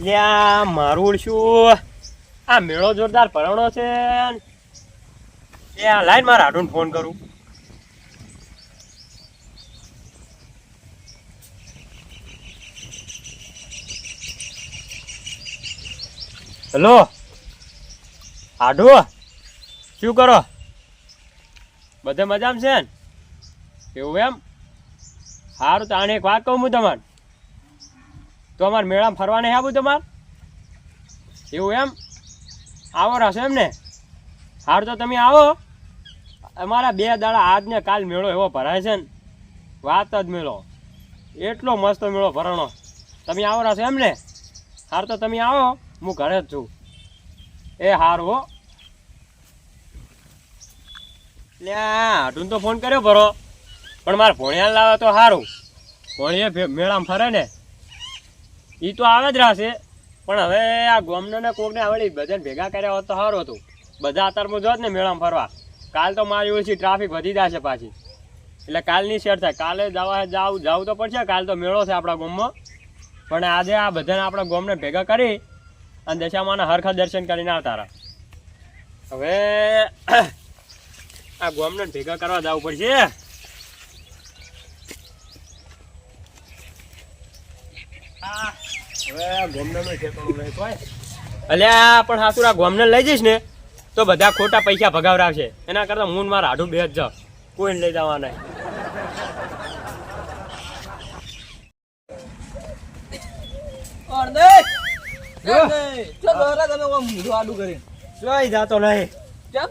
લ્યા મારું ઓળશું આ મેળો જોરદાર ભરણો છે. લ્યા લાઈન મારા હાડું ફોન કરું. હેલો? હાડુ, શું કરો? બધે મજામાં છે ને? એવું એમ? સારું તો આને એક વાત કહું હું તમારે તો અમારે મેળામાં ફરવા નહીં આવું તમારે એવું એમ? આવો રહેશો એમ ને સારું તો તમે આવો. અમારા બે દાડા આજને કાલ મેળો એવો ભરાય છે ને. વાત જ મેળો. એટલો મસ્ત મેળો ભરણો. તમે આવો રહેશો એમ ને સારું તો તમે આવો. હું ઘરે જ છું. એ સારું હો. હાટું તો ફોન કર્યો ભરો. પણ મારે ભોણિયા લાવે તો સારું ભોણિયા મેળામાં ફરે ને. એ તો આવે જ રહેશે. પણ હવે આ ગોમને ને કોકને આવડી બધાને ભેગા કર્યા હોત તો સારું હતું. બધા અત્યારમાં જો ને મેળામાં ફરવા. કાલ તો મારી ઓછી ટ્રાફિક વધી જશે પાછી. એટલે કાલની શેર થાય. કાલે જવા જાવ, જવું તો પડશે, કાલ તો મેળો છે આપણા ગામમાં. પણ આજે આ બધાને આપણા ગામને ભેગા કરી અને દશામાના હરખા દર્શન કરીને આવતા હવે આ ગામને ભેગા કરવા જવું પડશે. આ અલ્યા પણ હાસુરા ગોમને લઈ જઈશ ને તો બધા ખોટા પૈસા ભગાવરાવશે એના કરતા હું મારા હાડું બે જ કોઈ કોઈને લઈ જવા નહીં. તમે ઓમ આડું કરીને. જોઈ જાતો નહીં? કેમ?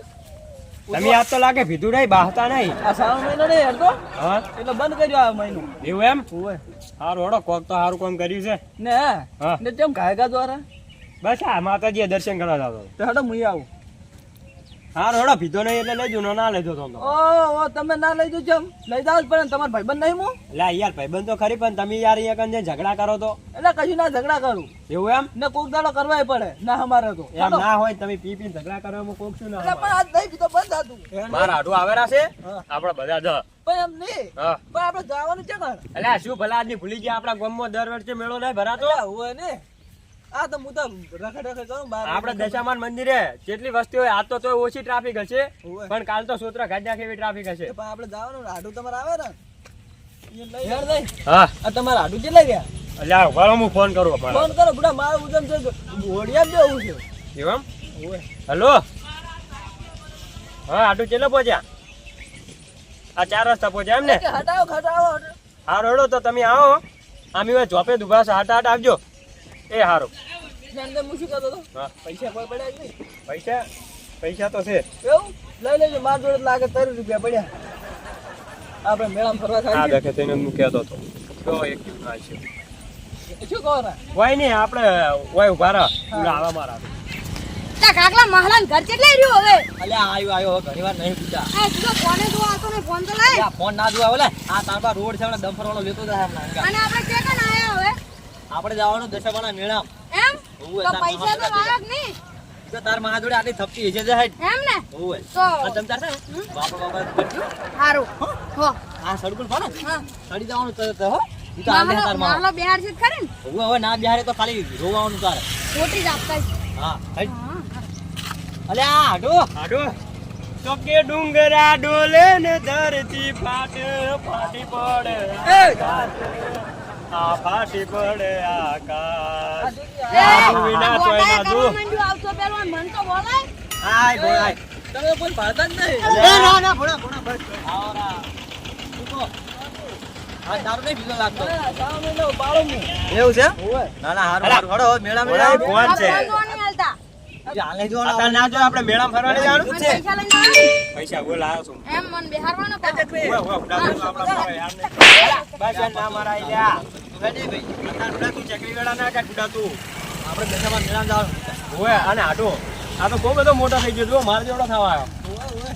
તમે તો લાગે ભીધું નહીં બાહતા નહીં. આ સાવ મહિનો નહીં હેડતો હા? એટલે બંધ કર્યો આ મહિનો. એવું એમ? સારું હડો કોક તો સારું કામ કર્યું છે. ને? હા. ને તેમ ગાયકા દ્વારા? બસ આ માતાજીએ દર્શન કરવા જાવ. તો હડો મુઈ આવું. સારું હડો ભીધો નહીં એટલે લઈ જુનો ના લેજો તમે ઓ ઓ તમે ના લઈ જજો જમ. લઈ જાવ પણ તમાર ભાઈબંધ નહીં હું એટલે યાર ભાઈબંધ તો ખરી પણ તમે યાર અહીંયા કંજે ઝઘડા કરો તો? એટલે કશું ના ઝઘડા કરું. એવું એમ? ને કોક દાડો કરવાય પડે ના અમારે તો. એમ ના હોય તમે પી પી ઝઘડા કરો એમાં કોક શું ના એટલે પણ આજ નહીં પીતો બંધ હતું મારા આડું આવેલા છે? આપણે બધા જ. પણ એમ નહીં. પણ આપણે જવાનું છે એટલે શું ભલા આજની ભૂલી ગયા? આપણા ગામમાં દર વર્ષે મેળો નહીં ભરાતો? હોય ને. આ તો હું તો રખડ રખડ કરું. આપણે દશામાન મંદિરે જેટલી વસ્તી હોય આજ તો તોય ઓછી ટ્રાફિક હશે. પણ કાલ તો સોતરા ગાડી નાખે એવી ટ્રાફિક હશે પણ આપણે જવાનું આડું તમારે આવે ને? હા. આ તમારા આડું કેટલા ગયા? હું ફોન કરું. ફોન કરો બુડા મારું ઉદમ છે ઓડિયા જ જવું છે. હેલો? હા આટલું ચેલો પહોંચ્યા? આ ચાર રસ્તા પહોંચ્યા એમ ને હટાવો હટાવો. હારું હેડો તો તમે આવો. આમ ચોપે દુભા છે હાટ હાટ આવજો. એ હારું. હું શું કહેતો હતો પૈસા કોઈ પડ્યા જ નહીં. પૈસા? પૈસા તો છે. એવું? લઈ લેજો. માર જોડે લાગે ત્રીસ રૂપિયા પડ્યા. આપણે મેળામાં ફરવા થાય દેખે તેને હું કહેતો હતો. તો એક છે છે. શું કહો ના? કોઈ નહીં આપણે ઓય ઊભા રહો. આવા મારા કાકલા મહારાજ ઘર કેટલે રહ્યું હવે? અલ્યા આયો આયો ઘણી વાર નહીં પૂછા આ સીધો ફોને ને તો લાય. આ ફોન ના જોવા ઓલે આ તારબા રોડ છે હમણાં ડમ્ફર વાળો લેતો જાય અને આપણે કે કણ આયા હવે. આપણે જવાનું દશામાના મેળામ. એમ? તો તાર પૈસા તો મહારાજ નહીં. તો તાર મહા જોડે આટલી થપકી જે હેડ એમ ને? ઓય તો તમ તાર છે ને બાપા બાપા કરજો હારું. હો. આ સડકુલ પાનો હા. સડી જવાનું તો હો. ઈ તો આલે તારમાં માહલો બિહાર છે ખરી ને? ઓય હવે ના બિહારે તો ખાલી રોવાનું તારે. ખોટી જ આપતા હા હેડ. અલે આ હાડો. હાડો. તો કે ડુંગરા ડોલે ને ધરતી ફાટે ફાટી પડે. આ ફાટી પડે આકાશ વિના તોય ના ગોટાએ તું. આવતો પેલો મન તો બોલાય. આય બોલાય. તમે કોઈ પાડતા જ નહીં. અલે. એ ના ના ભણા ભણા બસ આવરા. ઊભો. આ દારૂ નહીં પીધો લાગતો. એવું છે? ના ના હારું હારું. હડો મેળા મેળા. કોણ છે. હાલે જો આતા ના જો આપણે મેળામાં ફરવાને જવાનું મને પૈસા બોલ આવ્યો છું એમ મન બેહારવાનો પાછો. ઓય, ઓય, તો આપણા ફરવા યાર ને. બસ ના મારા આઈ ભાઈ. આતા ઉડા તું ચકરી વેળા ના કાઢ ઉડા તું આપણે બેસામાં મેળા જાવ ઓય અને આટો આ તો બહુ બધો મોટો થઈ ગયો જો માર જેવડો થવા આવ્યો.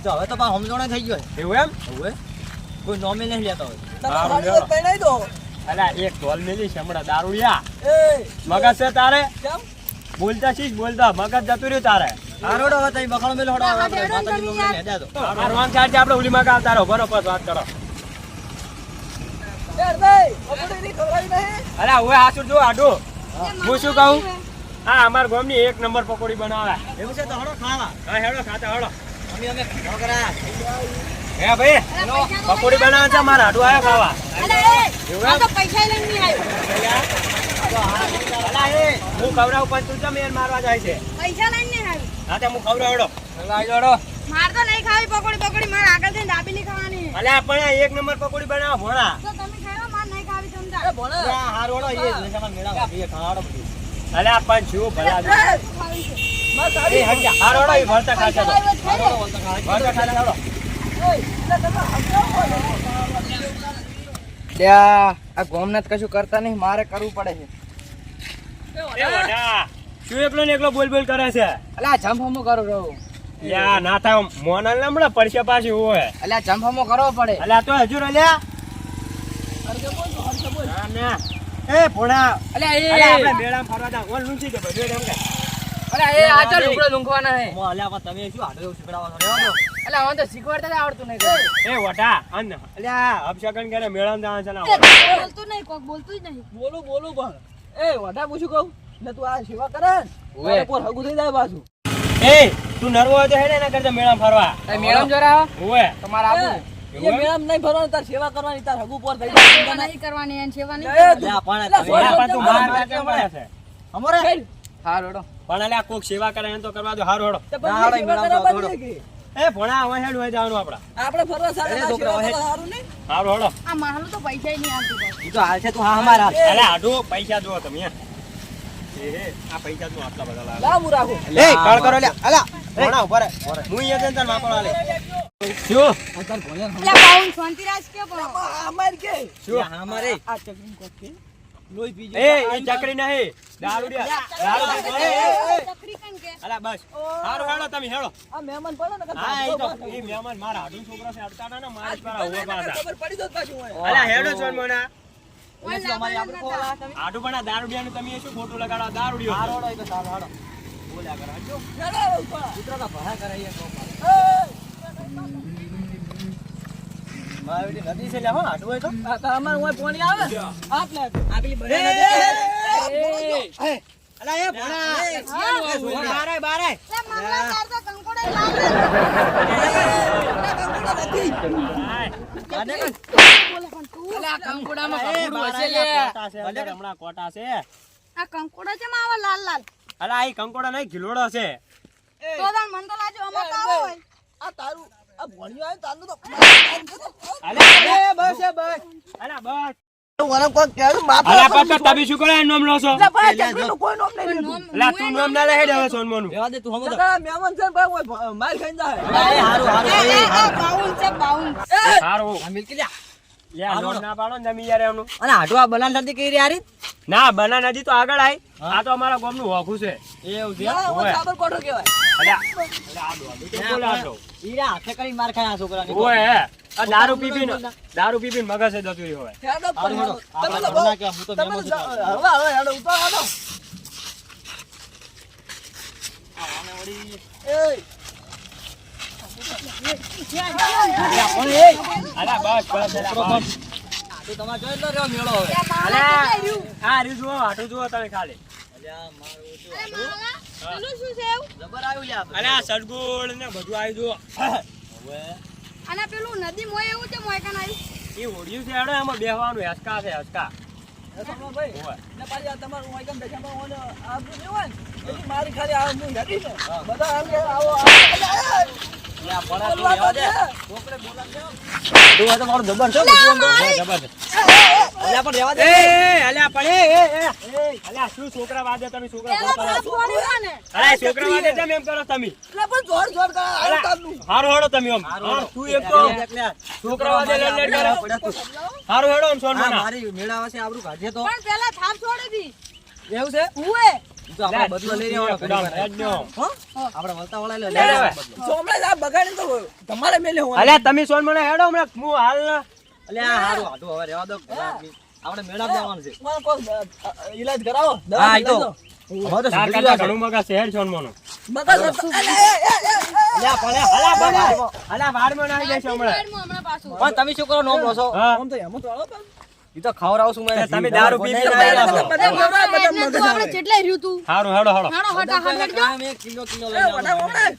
જો હવે તો પા સમજણો થઈ ગયો એવું એમ? ઓય કોઈ નોમે નહીં લેતો હોય. હારું, દો. અલા એક ઢોલ મેલી છે હમણાં દારૂડિયા. એ મગજ છે તારે? કેમ? બોલતા શીશ બોલતા. મગજ જતું રહ્યું તારે. આરોડો હવે તઈ બખાડો મેલ હડો આપણે માતાજી ને ચાર્જ આપણે ઉલી માં આવતા રહો. બરો બસ વાત કરો. ની અરે હવે હાસુ જો આડો. હું શું કહું? હા. અમાર ગામની એક નંબર પકોડી બનાવે. એવું છે તો હડો ખાવા. હા હેડો ખાતા હડો અમે અમે છોકરા હે ભાઈ પકોડી બનાવે છે મારા આડો આયા ખાવા. અરે એ, તો પૈસા લઈને નહીં આવ્યો. હું ખવડાવ પણ તું જમે મારવા જાય છે? પૈસા લઈને નહીં હા તે હું ખવડાવડો. ખવડાવડો માર તો નહીં ખાવી પકોડી પકોડી માર આગળ થઈને ની ખાવાની. અલ્યા પણ આ એક નંબર પકોડી બનાવ ભોળા. તો તમે ખાયો માર નહીં ખાવી સમજા. હા હારોડો એ લેસામાં મેળા એ ખાવાડો બધું. અલ્યા પણ શું ભલા. દે. ખાવી છે એ હટજા. એ ભરતા ખાશે હારોડો ભરતા લાવ્યો ભરતા ખાશે હારોડો ત્યાં આ ગોમનાથ કશું કરતા નહીં મારે કરવું પડે છે. શું એકલો ને એકલો બોલ બોલ કરે છે? અલ્યા જંફમો કરો રહું. યા ના થાય મોનલ ને હમણાં પડશે પાછી હોય અલ્યા જંફમો કરવો પડે. અલ્યા તો હજુ અલ્યા ના ના. એ ભોણા. અલ્યા અલ્યા આપણે એ મેળામાં ફરવા જા ઓલ લૂંટી દે બધું એમ કે. અલ્યા એ આ ચાલ લુગડો હે. મો પણ તમે શું આડો એવું છો? મને તો શીખવાડતા આવડતું નહીં. એ વટા અન અલ્યા અપશકન કરે મેળામાં જવાનું છે એ બોલતું નહીં કોક બોલતું જ નહીં. બોલું બોલું પણ. એ વટા પૂછું કહું. ને તું આ સેવા કરે ને. પોર હગું થઈ જાય પાછું. એ તું નરવો હોય તો હેડે એના કરતા મેળામ ફરવા. મેળામાં જરા આવો? તમારે આવું એ મેળામાં નહીં ફરવાનું તાર સેવા કરવાની તાર હગું પોર થઈ જાય. નહીં કરવાની એને સેવા નહીં એ કરવાની. અલ્યા પણ અલ્યા, તમે- અલ્યા પણ તું બહાર પડે છે. અમારે હા? રોડો પણ અલ્યા કોક સેવા કરે એને તો કરવા દો. હારું કે? એ ભોણા હવે હેડ હોય જવાનું આપડા. આપણે ફરવા સાથે છોકરા, સેવા હવે. નહીં? હારું હેડો. આ મારું તો પૈસા નહીં આવતું ઈ તો હાલ છે તું હા અમારા અલ્યા આડો પૈસા જુઓ તમે આ પૈસા તું આટલા બધા લાવે લાવ હું રાખું એ. કળ કરો લ્યા અલા ભોણા ઊભા હું અહીંયા જઈને તને માપડો આલે શું? આ તાર ભણ્યા બાઉન શાંતિ રાજ કે પણ? અમાર કે. શું? અમારે. આ ચકરી કોક કે? લોહી પી એ એ ચકરી નહીં. દારૂડિયા દારૂ એ, એ, એ. ચકરી કેમ કે? અલા બસ. હારું હેડો તમે હેડો આ મહેમાન પડે ને હા એ તો એ મહેમાન મારા હાડું છોકરા છે અડતાના ને મારા જ પારા પાછા ખબર પડી તો પાછું અલા હેડો છો મોના. કોલા તમે હાડું પણ આ દારૂડિયાનું તમે શું ફોટો લગાડો દારૂડિયો હાર. તો હાડો બોલ્યા કરો હજો. કૂતરા ભરા મારી નદી છે લ્યા હો હાડું હોય તો અમાર ઓય પાણી આવે આપ લે અલા એ ભણા બારે બારે મામલા તાર તો કંકોડો લાગે. હાય. આને બોલે અલ્યા કંકુડામાં એ હશે લે. અંદર હમણાં કોટા છે. આ કંકોડો છે આવા લાલ લાલ. અલા આ કંકોડા નહીં ઘીલોડો છે. તો તાર મન તો લાજો અમાર તો આવો હોય. આ તારું આ ભણ્યો આવે તારું તો અલા એ બસ બસ. અલા બસ વરમ કોક કહેવાનું બાપ અલા પપ્પા તમે શું કરો? એનું નામ લો છો. એટલે ભાઈ ચકરીનું કોઈ નામ નહીં લીધું. નોમ- અલા તું નામ ના લે હેડ હવે સોનમોનું. રેવા દે તું હમો તો ચકરા મહેમાન છે ને ભાઈ ઓય ભ- માર ખાઈને જાય ના પાડો ને યાર એમનું. અને હાડું આ નથી કરી હારી ના બના નદી તો આગળ આઈ આ તો અમારા ગામનું હોખું છે. એવું છે? માર ખાય આ દારૂ પીપી દારૂ પીપી મગજ જતું રહ્યું હવે હેડો હારું પણ હેડો. તમે આપણા તો બહુ- ઘરના કે હું તો તમે મહેમાન તો છું. હવે હવે હેડો ઉતાર હાલો. એય, અલ્યા બસ બસ અલ્યા બસ તો તમારે જોઈ લો રહ્યો મેળો હવે એ સડગુડ ને બધું આવી જુઓ અને પેલું નદી મોય એવું છે મોય કાન આવ્યું એ ઓડિયું છે હેડો એમાં બેહવાનું હસકા છે હસકા. મારી ખાલી આ નથી બધા આવો, છોકરે બોલાવજો. તું હોય તો મારું જબર છે બધું આમ તો. જબરદસ્ત અલ્યા પણ રહેવા દે એ એ, અલ્યા પણ એ એ એ અલ્યા શું છોકરા વાદે તમે એમ કરો તમે. હારું હેડો તમે આમ તું એમ તો છોકરા વાદે હારું હેડો આમ સોન મારી મેળાવા છે આબરૂ કાઢીએ તો પણ પેલા થાપ છોડી દી એવું છે ઉએ તો આપણે બદલો લઈ લેવાનો ઘણી વાર. હેડ નો. હો? આપણે વળતા વળા લે લે, લે. આ બગાડીને તો તમારે મેલે હું અલ્યા તમે સોન મને હેડો હમણાં. હું હાલ ના. અલ્યા હારું હાટું હવે રહેવા દો આપણે મેળા જવાનું છે. મારે કોઈ, અ, અ, ઈલાજ કરાવો? હા ઈ તો. હવે તો સુધરી કરતા ઘણું મગજ છે સોન મનો. અલ્યા, વાડમાં હમણાં. પણ તમે શું કરો? નો લો આમ તો એમ તો આવો પણ. ઈ તો ખવડાવું છું મને તમે દારૂ પીને બધા- આયા છો. બધા આપણે આવે. રહ્યું તું હારું હેડો હેડો હાડો હટા હટ હેડજો. કામ કિલો કિલો લઈ આવવાનું.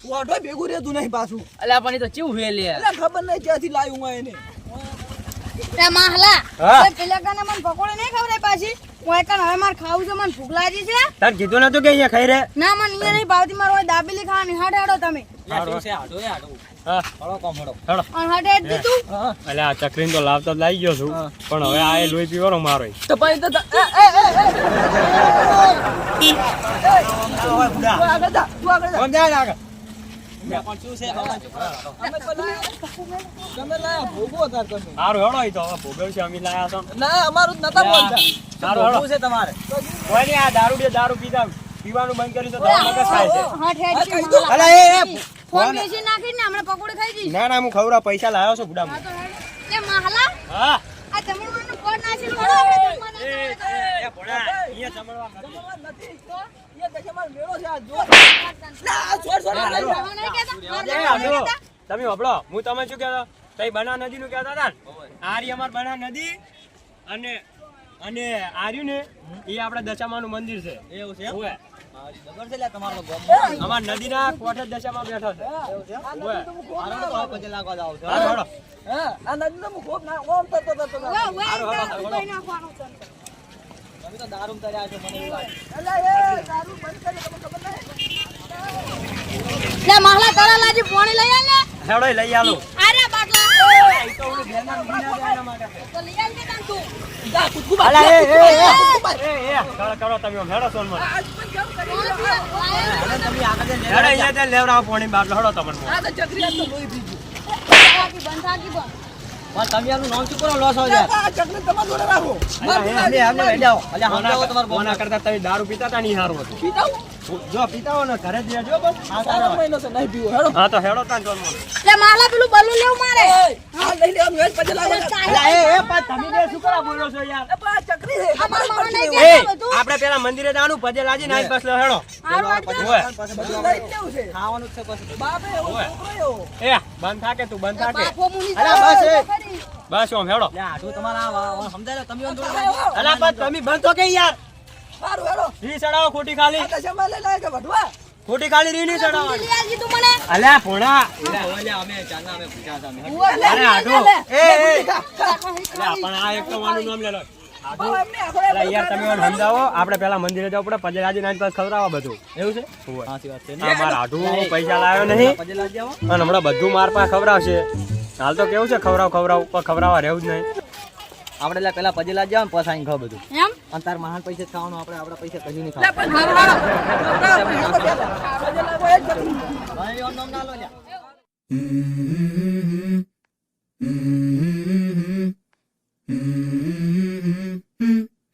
તું આડો ભેગું રહેતું નહીં પાછું. અલ્યા પણ તો ચેવું હે લે એટલે ખબર નહીં ક્યાંથી લાવ્યું હું એને. તે માહલા તે પેલા કાને મને પકોડી નહીં ખવડાવી પાછી. હું એક હવે માર ખાવું છે મને ભૂખ લાગી છે. તાર કીધું નતું કે અહીંયા ખાઈ રે? ના મન અહીંયા નહીં ભાવતી મારો દાબેલી ખાવાની. હટ હાડો તમે. હાડો છે? હાડો, એ હાડો. ચકરીને તો લાવતો લાવી ગયો છું. પણ હવે આ લોહી પીવાનો મારો ય. તો પછી તો ત- એ, એ, એ, એ. આ હોય બુડા. તું આગળ જા તું આગળ જા કોણ જાય ને આગળ? લે, પણ શું છે? ભગવાન શું કરે? અમે તો લાયા. તમે લાયા. ભોગવો તાર તમે. હારું હેડો ઈ તો હવે ભોગવ્યું છે અમે લાયા છો ના અમારું જ નતા બોલતા. હારું હેડો છે તમારે? કોઈ નહીં આ દારૂ બે દારૂ પીતા. પીવાનું બંધ કર્યું તો છે છે એ, એ, ફોન બેસી નાખી ને હમણાં પકોડી ખાઈ જઈશ. ના ના હું ખવરા પૈસા લાવ્યો છું બુડા હા તો હેડ. માહલા હા. આ જમણવારનો ફોન વળો આપણે એ, ભણા અહીંયા જમણવા નથી. નથી એ દશામાં મેળો છે આ જો. ના છોડ છોડ હા, લઈ જા. જમવા નહીં કહેતા? મારે એ, તમે હોભળો. હું તમે શું કહેતો? તઈ બના નદી નું કહેતા હતા ને? અમાર બના નદી અને અને આર્યું ને એ આપણા દશામાનું મંદિર છે. એવું છે અમાર કોઠે દશામાં બેઠો છે તો. હા ઓમ ના ઓમ તરતો તરતો તરતો. વાહ, વાહ, હાલો, હાલો, હાલો. ઉપાય નાખવાનું છે. તમે તો દારૂમ તર્યા છો મને એવું લાગે. અલા એ દારૂ બંધ કરી તમને ખબર નહીં લે માહલા તળા લાજી પાણી લઈ આલ હેડો એ લઈ આલો અરે બાટલા ઈ તો ઓલું ઘેરના બીના દેવાના માટે તો લઈ આલ કે તું જા કૂદકું બાર. અલા, એ, એ, એ, કરો, તમે હેડો. આજ કરી લેવડાવો પાણી બાટલો હેડો તમને. આ તો ચકરી આજ તો લોહી પી ગયું. બંધ થાકી, બંધ થાકી બંધ. પણ તમે આનું નામ શું કરો? લોસ હોય આ તમારા તમારા કરતા તમે દારૂ પીતા હતા ને સારું હતું. પીતા જો પીતા હો ને ઘરે જ રહેજો બસ. હા મહિનો છે નહીં પીવું. હેડો. હા તો હેડો તાન સોનમન. લે માહલા પેલું બલૂન લેવું મારે? એ, લઈ લેવાનું પછી લાવો. એ, એ, પણ તમે શું કરવા બોલો છો યાર? આપણે પેલા મંદિરે જવાનું ભજે લાજી નાઈ બસ લો હેડો. ખાવાનું છે પછી. બાપે એવો ઓવે. છોકરો એવો. એ બંધ થાકે તું બંધ થાકે. અલા, બસ ઓમ હેડો. તમારા સમજાય તમે. અલા પણ તમે બંધ તો કે યાર? સારું હેડો. રી ચડાવો ખોટી ખાલી? ખોટી ખાલી રી નહીં ચડાવવાની. લઈ આલજી તું મને. અલ્યા ભોણા. લે, હવે લે, અમે ચાલના અમે પૂછ્યા અમે. અરે લે, એ એ. ખા, ખા. અલ્યા પણ આ એક તો વાનું નામ લે લો યાર તમે મને સમજાવો આપણે પેલા મંદિરે જવું પડે પજે લાજી નાઈ બસ ખવડાવવા બધું. એવું છે? સાચી વાત છે. મારા આઢું પૈસા લાવ્યો નહીં. અને હમણાં બધું માર પાસે ખવડાવશે. હાલ તો કેવું છે ખવડાવ ખવડાવ પણ ખવડાવવા રહેવું જ નહીં. આપણે પેલા પછી જાવ ને પછી આઈને ખાવ બધું એમ? અને તાર મહાન પૈસા ખાવાનું આપણે આપણા પૈસા કદી નહીં લે, ખાવાનું.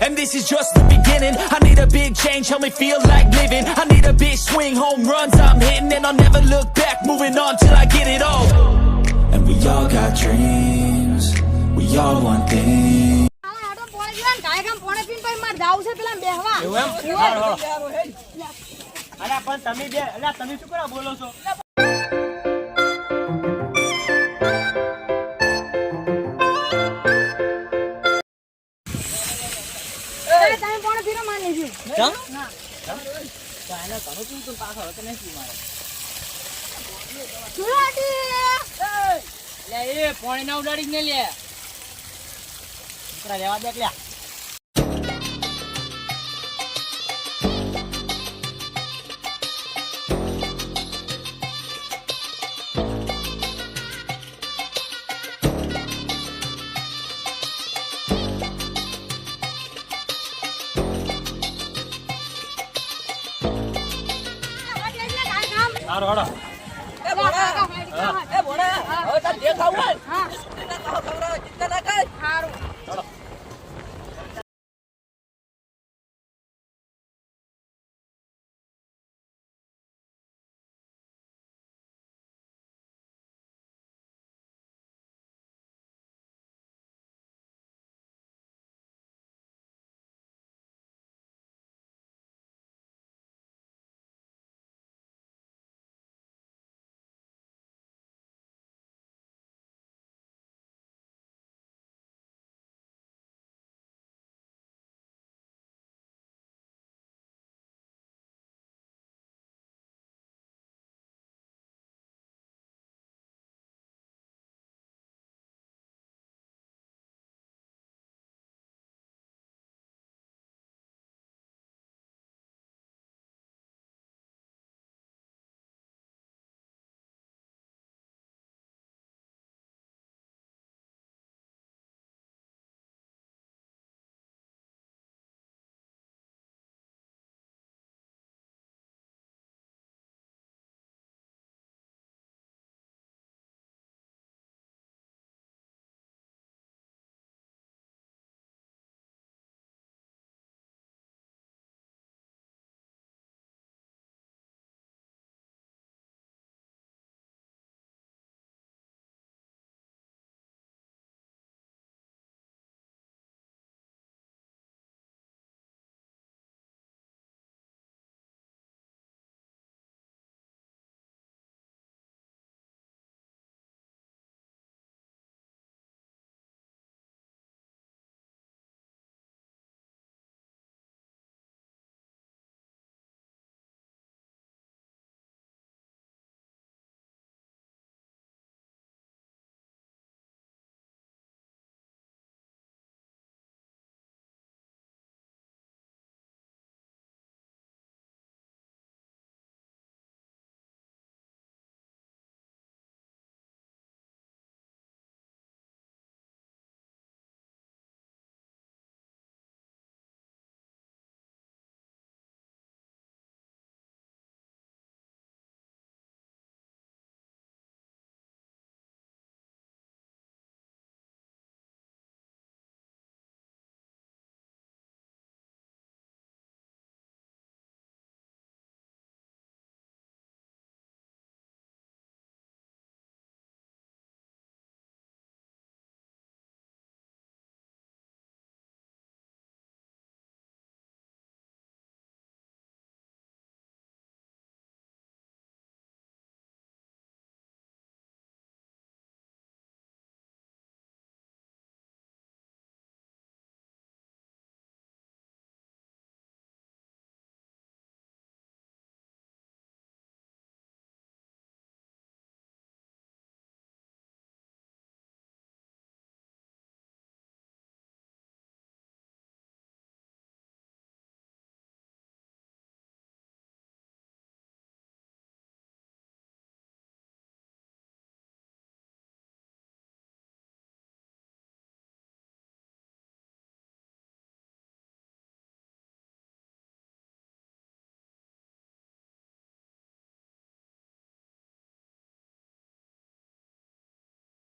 and this is just the beginning. I need a big change, help me feel like living. I need a big swing, home runs I'm hitting, and I'll never look back. Moving on till I get it all. And we all got dreams. We all want things. અલ્યા પણ તમે બે અલ્યા તમે શું કરવા બોલો છો પીને ચમ? ના એને ઘણું પીવું તું પાછો, હવે નહીં પીવું મારે. લે એ પાણી ના ઉડાડી ને લે દીકરા રહેવા દે લ્યા. હારો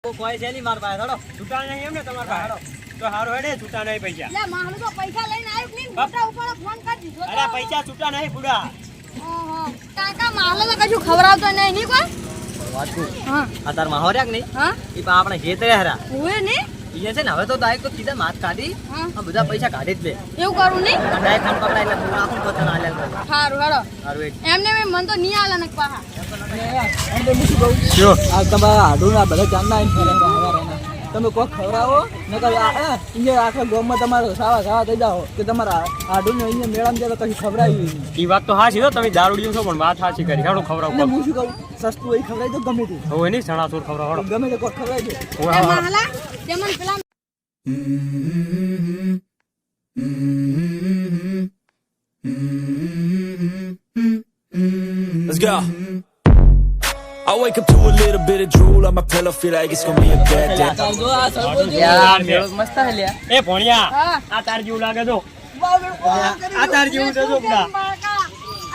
કોઈ છે નહીં મારા પાસે. હેડો. છૂટા નહીં એમ ને તમારા પાસે. તો હારું હેડે છૂટા નહીં પૈસા. લે મારું તો પૈસા લઈને આવ્યો નહીં. મોટા ઉપર ફોન કરી દીધો તો. અરે પૈસા છૂટા નહીં બુડા. ઓહો. કાકા મારે તો કશું ખવડાવતો નહીં નહીં કોઈ? વાત હા. આ તાર માહો કે નહીં? હા? એ પણ આપણે ઘેતરે હરા. હોય ઈ છે ને હવે તો દાયક તો કીધા માથ કાઢી હા આ બધા પૈસા કાઢી જ લે એવું કરું નહીં આ કામ પકડાય એટલે હું આખું પોતાના આલે હારું હારું એ. એમને મેં મન તો નહીં આલે ને પાહા તો કહું? આ તમારા હાડું ના બધા ચાંદા આઈને ફરે છે હવારેના. તમે કોક ખવડાવો નકર અહીંયા આખા ગામમાં તમારે સાવા સાવા થઈ જાઓ કે તમારા હાડું ને અહીંયા મેળામાં જાય તો કશું ખવડાવી એ વાત તો હાચી હો તમે દારૂડિયું છો પણ વાત હાચી કરી. હેડો ખવડાવો હું શું કહું? સસ્તું એ ખવડાવી દો ગમે તે. હોય નહીં સણાસુર ખવડાવો ગમે તે કોક ખવડાવી દો. તે પેલા Let's go. I wake up to a little bit of drool on my pillow, feel like it's gonna be a bad day. યાર, મેળો મસ્ત હે લ્યા એ ભણ્યા આ તાર જેવું લાગે તો આ તાર જેવું છે જો આ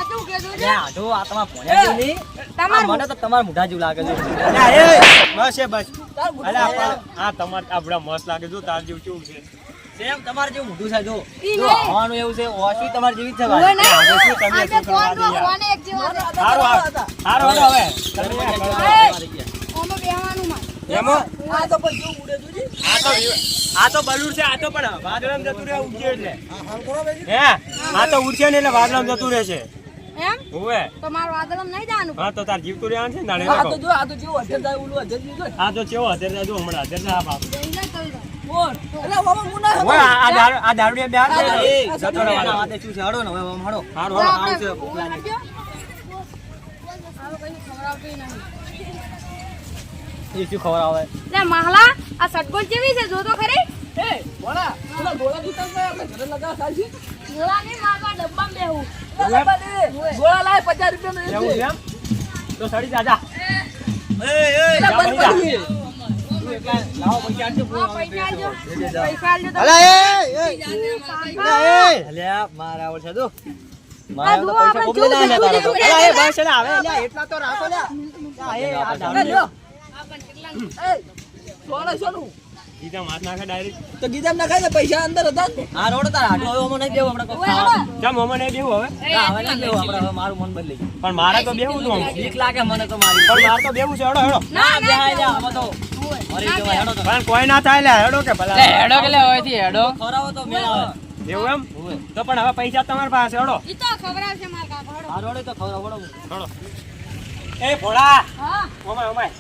શું કહેતો છે? લે આઢો આ તમારા ભોણિયા જેવું નહીં. મને તો તમારા મોઢા જેવું લાગે છે બસ એ બસ તાર બુદ્ધિ અલ્યા પણ આ તમાર આ બુડા મસ્ત લાગે જો તાર જેવું કેવું છે સેમ તમારે જેવું મોઢું છે જો. જો. હવાનું એવું છે ઓશી તમારે જેવી જ છે ભાઈ. આજે શું તમે શું કરવા દે યાર? એક જેવો છે. હારો હારો. હારો હવે. તમે આ કરો. એ, ઓમાં બેહવાનું માં. એમો? આ તો પણ જો ઉડે જોજી આ તો આ તો બલૂર છે આ તો પણ વાદળામ જતું રહે ઉડશે એટલે. હે? આ તો ઉડશે ને એટલે વાદળામ જતું રહેશે એમ? હોવે. તો મારું આદલમ નહીં જવાનું? હા તો તાર જીવતું રહેવાનું છે ને આ તો. જો આ તો જેવું અધર જાય ઓલું અધર જેવું આ તો કેવો અત્યારે જો હમણાં અત્યારે આ બાપ માહલા આ સટકોલ કેવી છે? જો તો ખરી સડી જા, મારા છે જુઓ, પૈસા કોકને ના જોવું લેતા જોવું અલા, એ બસ, અલા, હવે, અલા, એટલા તો રાખો, અલા. અલા, આ એ, આ પણ કેટલા એ, સોળે સોનું. સીધા માથ નાખે direct. તો ગીધામ ના ને પૈસા અંદર હતા આ રોડ તાર આટલો હવે અમને દેવું આપણે નહીં બેહું હવે હવે નહીં દેવું આપણે, હવે મારું મન બદલી પણ મારે તો બેવું છે. બીક લાગે મને તો મારી પણ મારે તો બેવું છે હેડો હેડો ના ના, ના જા, હવે તો પણ કોઈ ના થાય લે હેડો કે ભલા. હેડો કે લે હવેથી હેડો. ખરાવો તો મેળ આવે. એવું એમ? તો પણ હવે પૈસા તમારી પાસે હેડો. ઈ તો ખવડાવશે માર કાકા હેડો. આ તો ખવડાવો, હેડો હેડો. એ ભોળા. હા. ઓમાય ઓમાય.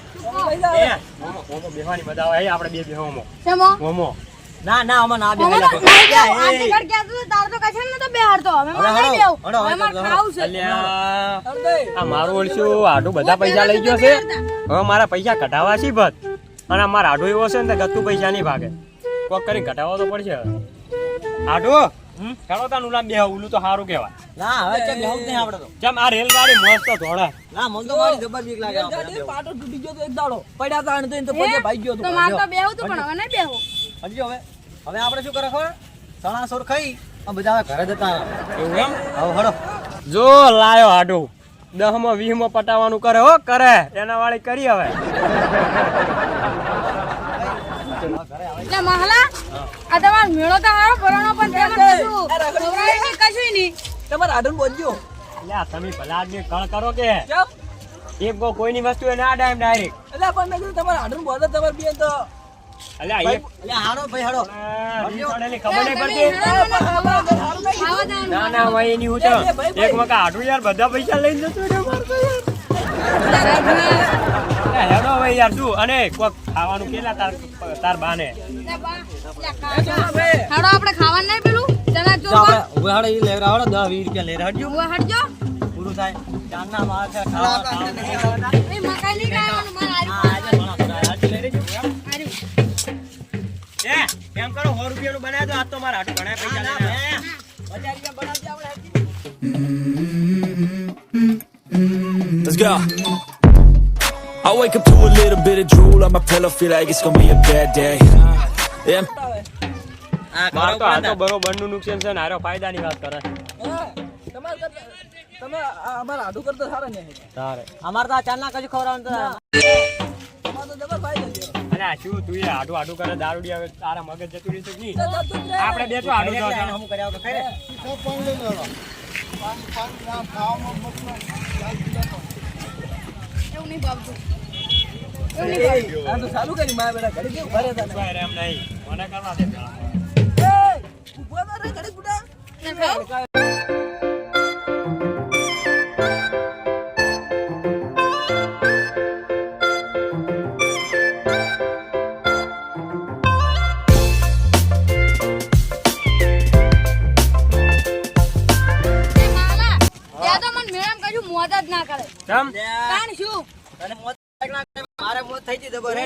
પૈસા ઓમો ઓમો મજા આવે. આપણે બે બેહો ઓમો. શેમો? ઓમો. ના ના અમે ના બે. આ તો. હવે મારે નહીં બેહું. હવે હળો, મારે છે. અલ્યા. આ મારું ઓળશું આડું બધા પૈસા લઈ ગયો છે. હવે મારા પૈસા કઢાવા છે બધ અને આ મારા આડો એવો છે ને તો ગતું પૈસા નહીં ભાગે. કોક કરી ઘટાડવા તો પડશે આડો? ચાલો તાનું ઉલા બે ઉલું તો સારું કહેવાય. ના હવે ક્યાં બેહું જ નહીં આપણે તો. જેમ આ રેલગાડી મસ્ત ધોળે. ના મન તો મારી જબર બીક લાગે આપણે પાટો તૂટી ગયો તો એક દાડો. પડ્યા તા અને તો તો હે? ભાઈ ગયો તો તો મારે તો બેહું તો પણ હવે નહીં બેહું. હજી હવે. હવે આપણે શું કરે ખબર? સણાસોર ખાઈ આ બધા ઘરે જતા એવું એમ? હવે હડો. જો લાયો આડો. દહમાં વીસમાં પટાવાનું કરે હો કરે. એના વાળી કરી હવે. મહાલા આ તમારો મેળો તો હારો ભરણો પણ તેમાં કશું રાખડી નહીં, તમારે આડન બોલજો. એટલે આ તમે ભલા આદમી કણ કરો કે? એક ગો કોઈની વસ્તુ ના ડાયમ ડાયરેક્ટ. એટલે પણ મેં કીધું તમારે આડન બોલે તમારે બેન તો એક હારો ભાઈ રીત ખબર નહીં પડતી. ના ના ભાઈ એની હું તો એક વખત આડું યાર બધા પૈસા લઈને જતો મારતો યાર. હેડો ભાઈ યાર શું અને કોક ખાવાનું તાર તાર બાને. હાડો આપણે ખાવાનું નહીં પેલું? ચણા તો ઊભા હળો ઈ લેવરા હળો દસ વીસ રૂપિયા લઈ હટજો. ઊભા હટજો. પૂરું થાય. ચાંદના માર છે ખાવા ખાવાનું નહીં ખાવાના. એ મકાઈ નહીં ખાવાનું મારે હા, આર્યું આજે ઘણા બધા હજી લઈ લેજો. આર્યું. એ એમ કરો સો રૂપિયાનું બનાવ્યો તો મારા હાથ ઘણા પૈસા ના, રૂપિયા બનાવજે આપણે Let's go. I wake up to a little bit of drool on my pillow, feel like it's gonna be a bad day. Yeah, મારો આ તો આ તો બરોબર બરોબરનું નુકસાન છે ને હારો ફાયદાની વાત કરે. તમાર તમે અમાર આડું કરતા સારા ને તારે. અમારે તો આ કજુ કશું ખવડાવવાનું તો અમારે તો જબર ફાયદો છે. અરે શું તું એ આડું આડું કરે દારૂડી આવે તારા મગજ જતું રહેશે કે નહીં? આપણે બે તો આડું એટલે જાઓ એને હમું કર્યા વગર ખાઈ લે. એવું નહીં ભાવતું. એવું નહીં ભાવતું. આ તો ચાલુ કરી મારા બેટા ઘડી કેવું ભરે તને. ભાઈ એમ નહીં. મને કરવા દે એ ઊભો તો રે ઘડી બુડા ને જ ના કરે કેમ કારણ શું તને મોત લાગે ના, મારે જબર હે.